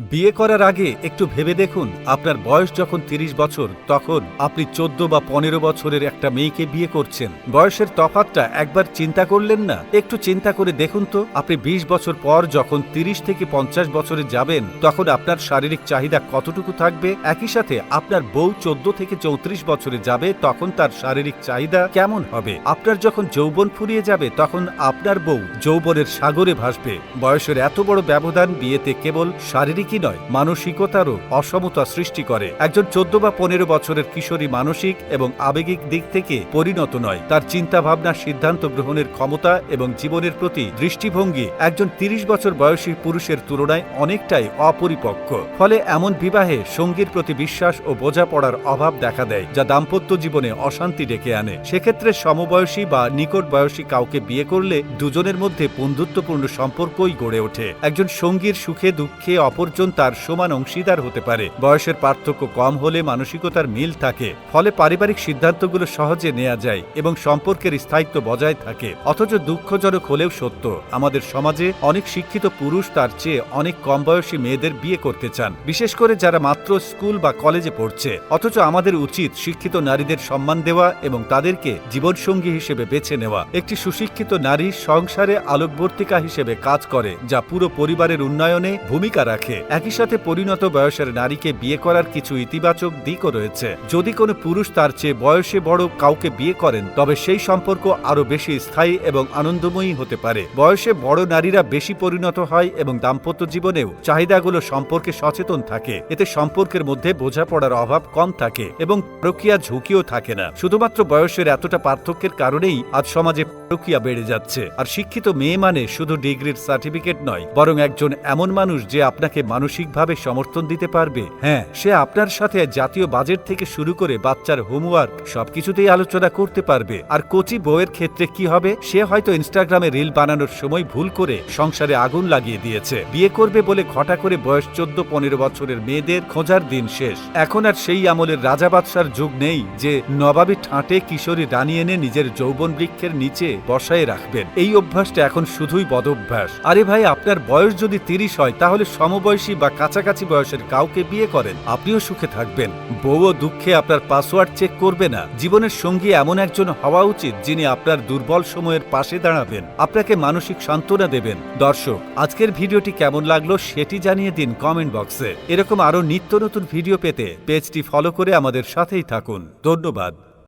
বিয়ে করার আগে একটু ভেবে দেখুন, আপনার বয়স যখন তিরিশ বছর, তখন আপনি চোদ্দ বা পনেরো বছরের একটা মেয়েকে বিয়ে করছেন। বয়সের তফাতটা একবার চিন্তা করলেন না? একটু চিন্তা করে দেখুন তো, আপনি বিশ বছর পর যখন তিরিশ থেকে পঞ্চাশ বছরে যাবেন, তখন আপনার শারীরিক চাহিদা কতটুকু থাকবে? একই সাথে আপনার বউ চোদ্দ থেকে চৌত্রিশ বছরে যাবে, তখন তার শারীরিক চাহিদা কেমন হবে? আপনার যখন যৌবন ফুরিয়ে যাবে, তখন আপনার বউ যৌবনের সাগরে ভাসবে। বয়সের এত বড় ব্যবধান বিয়েতে কেবল শারীরিকই নয়, মানসিকতারও অসমতা সৃষ্টি করে। একজন চোদ্দ বা পনেরো বছরের কিশোরী মানসিক এবং আবেগিক দিক থেকে পরিণত নয়। তার চিন্তা ভাবনা সিদ্ধান্ত গ্রহণের ক্ষমতা এবং জীবনের প্রতি দৃষ্টিভঙ্গি একজন তিরিশ বছর বয়সী পুরুষের তুলনায় অনেকটাই অপরিপক্ক। ফলে এমন বিবাহে সঙ্গীর প্রতি বিশ্বাস ও বোঝাপড়ার অভাব দেখা দেয়, যা দাম্পত্য জীবনে অশান্তি ডেকে আনে। সেক্ষেত্রে সমবয়সী বা নিকট বয়সী কাউকে বিয়ে করলে দুজনের মধ্যে বন্ধুত্বপূর্ণ সম্পর্কই গড়ে ওঠে। একজন সঙ্গীর সুখে দুঃখে অপরজন তার সমান অংশীদার হতে পারে। বয়সের পার্থক্য কম হলে মানসিকতার মিল থাকে, ফলে পারিবারিক সিদ্ধান্তগুলো সহজে নেওয়া যায় এবং সম্পর্কের স্থায়িত্ব বজায় থাকে। অথচ দুঃখজনক হলেও সত্য, আমাদের সমাজে অনেক শিক্ষিত পুরুষ তার চেয়ে অনেক কম বয়সী মেয়েদের বিয়ে করতে চান, বিশেষ করে যারা মাত্র স্কুল বা কলেজে পড়ছে। অথচ আমাদের উচিত শিক্ষিত নারীদের সম্মান দেওয়া এবং তাদেরকে জীবনসঙ্গী হিসেবে বেছে নেওয়া। একটি সুশিক্ষিত নারী সংসারে আলোকবর্তিকা হিসেবে কাজ করে, যা পুরো পরিবারের উন্নয়নে ভূমিকা রাখে। একই সাথে পরিণত বয়সের নারীকে বিয়ে করার কিছু ইতিবাচক দিকও রয়েছে। যদি কোনো পুরুষ তার চেয়ে বয়সে বড় কাউকে বিয়ে করেন, তবে সেই সম্পর্ক আরও বেশি স্থায়ী এবং আনন্দময়ী হতে পারে। বয়সে বড় নারীরা বেশি পরিণত হয় এবং দাম্পত্য জীবনেও চাহিদাগুলো সম্পর্কে সচেতন থাকে। এতে সম্পর্কের মধ্যে বোঝাপড়ার অভাব কম থাকে এবং প্রক্রিয়া ঝুঁকিও থাকে না। শুধুমাত্র বয়সের এতটা পার্থক্যের কারণেই আজ সমাজে প্রক্রিয়া বেড়ে যাচ্ছে। আর শিক্ষিত মেয়ে মানে শুধু ডিগ্রির সার্টিফিকেট নয়, বরং একজন এমন মানুষ যে আপনাকে মানসিকভাবে সমর্থন দিতে পারবে। হ্যাঁ সে আপনার সাথে জাতীয় বাজেট থেকে শুরু করে বাচ্চার হোমওয়ার্ক সবকিছুতেই আলোচনা করতে পারবে। আর কোচি বউয়ের ক্ষেত্রে কি হবে? সে হয়তো ইনস্টাগ্রামে রিল বানানোর সময় ভুল করে সংসারে আগুন লাগিয়ে দিয়েছে। বিয়ে করবে বলে ঘটা করে বয়স চোদ্দ পনেরো বছরের মেয়েদের খোঁজার দিন শেষ। এখন আর সেই আমলের রাজা বাদশার যুগ নেই যে নবাবী ঠাঁটে কিশোরী রানী এনে নিজের যৌবন বৃক্ষের নিচে বসায় রাখবেন। এই অভ্যাসটা এখন শুধুই বদভ্যাস। আরে ভাই, আপনার বয়স যদি তিরিশ হয়, তাহলে সমবয়সী বা কাছাকাছি বয়সের কাউকে বিয়ে করেন, আপনিও সুখে থাকবেন। বউও দুঃখে আপনার পাসওয়ার্ড চেক করবে না। জীবনের সঙ্গী এমন একজন হওয়া উচিত যিনি আপনার দুর্বল সময়ের পাশে দাঁড়াবেন। আপনাকে মানসিক সান্ত্বনা দেবেন। দর্শক, আজকের ভিডিওটি কেমন লাগল সেটি জানিয়ে দিন কমেন্ট বক্সে। এরকম আরও নিত্য নতুন ভিডিও পেতে পেজটি ফলো করে আমাদের সাথেই থাকুন। ধন্যবাদ।